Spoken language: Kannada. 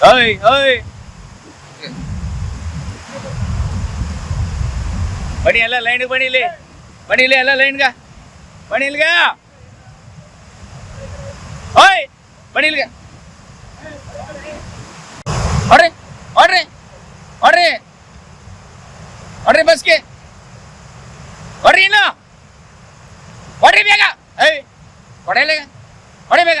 ಓಯ್ ಓಯ್ ಬನ್ನಿ ಎಲ್ಲ ಲೈನ್ಗೆ ಬನ್ನಿ ಇಲ್ಲಿ ಬನ್ನಿ ಇಲ್ಲಿ ಎಲ್ಲ ಲೈನ್ಗ ಬನ್ನಿ ಇಲ್ಗ ಓಯ್ ಬನ್ನಿ ಇಲ್ಗ ಹೊಡ್ರಿ ಹೊಡ್ರಿ ಹೊಡ್ರಿ ಹೊಡ್ರಿ ಬಸ್ಗೆ ಹೊಡ್ರಿ ಇನ್ನು ಹೊಡ್ರಿ ಬೇಗ ಏಯ್ ಹೊಡೆಯಲ್ಲ ಹೊಡಿ ಬೇಗ